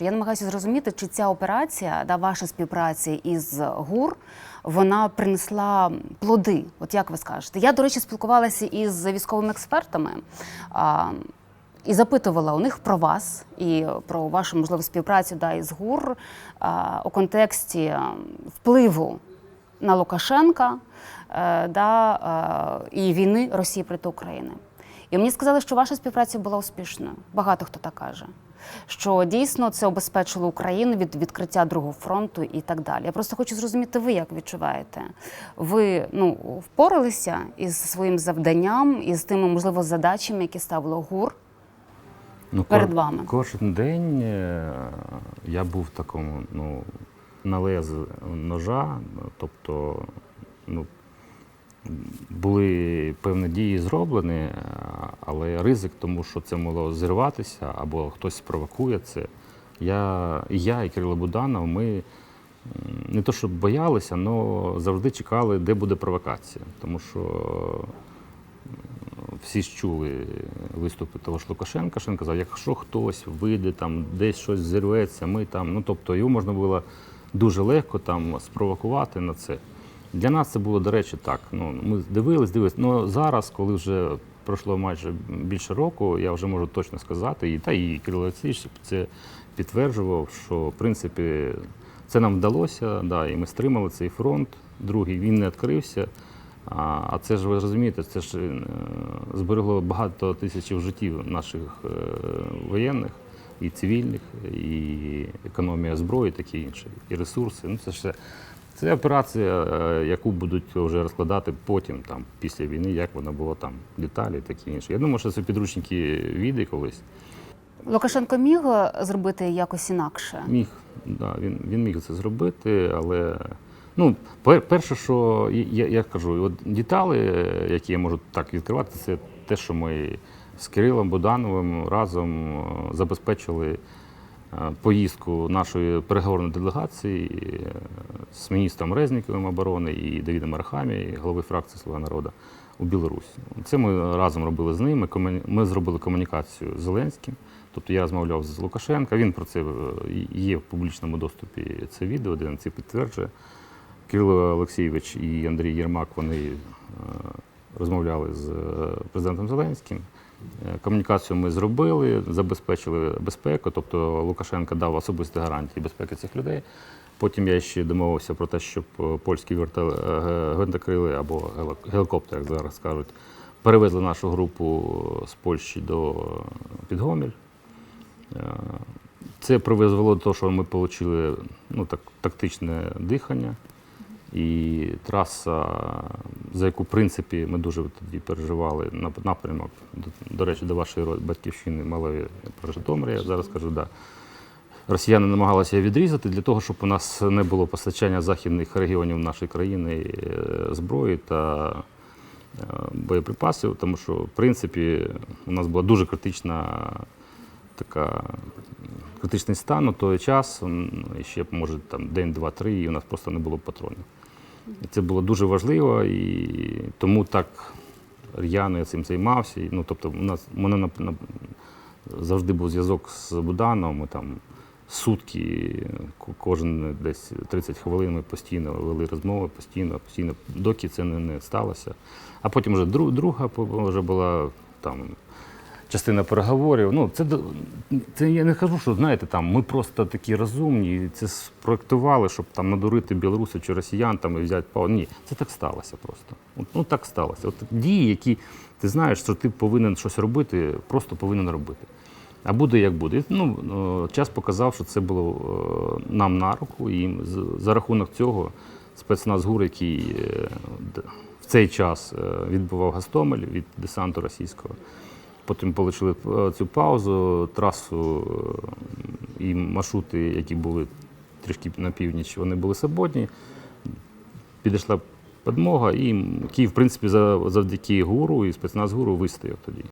Я намагаюся зрозуміти, чи ця операція, да, ваша співпраця із ГУР, вона принесла плоди. От як ви скажете? Я, до речі, спілкувалася із військовими експертами а, і запитувала у них про вас і про вашу можливу співпрацю да, із ГУР а, у контексті впливу на Лукашенка е, да, е, і війни Росії проти України. І мені сказали, що ваша співпраця була успішною. Багато хто так каже. Що дійсно це обезпечило Україну від відкриття другого фронту і так далі. Я просто хочу зрозуміти, ви як відчуваєте? Ви ну впоралися із своїм завданням, із тими можливо задачами, які ставило ГУР? Ну, перед ко- вами? Кожен день е, я був в такому, ну, на лез ножа, тобто, ну, були певні дії зроблені, але ризик, тому що це могло зірватися або хтось спровокує це. Я, і я, і Кирило Буданов, ми не то щоб боялися, але завжди чекали, де буде провокація. Тому що всі ж чули виступи того ж Лукашенка, що він казав, якщо хтось вийде, там, десь щось зірветься, ми там. Ну, тобто його можна було дуже легко там спровокувати на це. Для нас це було, до речі, так. Ну, ми дивились, дивились. Ну зараз, коли вже пройшло майже більше року, я вже можу точно сказати, і та і Кирило Олексійович це підтверджував, що в принципі це нам вдалося, да, і ми стримали цей фронт. Другий він не відкрився. А, це ж ви розумієте, це ж е, зберегло багато тисяч життів наших е, воєнних і цивільних, і економія зброї, таке інше, і ресурси. Ну це ж. Це операція, е, яку будуть вже розкладати потім, там, після війни, як вона була там, деталі, таке інше. Я думаю, що це підручники війде колись. Лукашенко міг зробити якось інакше? Міг, да, він, він міг це зробити, але ну, пер- перше, що я, я кажу, от деталі, е, які я можу так відкривати, це те, що ми з Кирилом Будановим разом е, забезпечили е, поїздку нашої переговорної делегації е, з міністром Резніковим оборони і Давідом Архамі, голови фракції Слуга народу у Білорусь. Це ми разом робили з ними. Ми зробили комунікацію з Зеленським. Тобто я розмовляв з Лукашенка, він про це е, є в публічному доступі це відео, де він це підтверджує. Кирило Олексійович і Андрій Єрмак вони е, розмовляли з е, президентом Зеленським. Комунікацію ми зробили, забезпечили безпеку, тобто Лукашенко дав особисті гарантії безпеки цих людей. Потім я ще домовився про те, щоб е, польські е, гвинтокрили або гелікоптери, як зараз кажуть, перевезли нашу групу з Польщі до Підгоміль. Е, Це привезло до того, що ми отримали ну, так, тактичне дихання. І траса, за яку, в принципі, ми дуже тоді переживали нап- напрямок, до, речі, до вашої батьківщини малої про Житомир, я зараз кажу, да. Росіяни намагалися відрізати для того, щоб у нас не було постачання західних регіонів нашої країни е, зброї та е, боєприпасів, тому що, в принципі, у нас була дуже критична така критичний стан на той час, ще може там день, два, три, і у нас просто не було патронів. Це було дуже важливо, і тому так р'яно я цим займався. Ну, тобто, у нас у мене на, завжди був зв'язок з Буданом. Ми там сутки, кожен десь 30 хвилин ми постійно вели розмови, постійно, постійно, доки це не, не сталося. А потім вже друга вже була там частина переговорів. Ну, це, це я не кажу, що знаєте, там ми просто такі розумні, і це спроектували, щоб там надурити білорусів чи росіян там, і взяти паузу. Ні, це так сталося просто. От, ну так сталося. От дії, які ти знаєш, що ти повинен щось робити, просто повинен робити. А буде як буде. Ну, е, час показав, що це було е, нам на руку, і за рахунок цього спецназ ГУР, який е, в цей час відбував Гастомель від десанту російського. Потім отримали цю паузу, трасу е, і маршрути, які були трішки на північ, вони були свободні. Підійшла підмога, і Київ, в принципі, завдяки гуру і спецназ гуру вистояв тоді.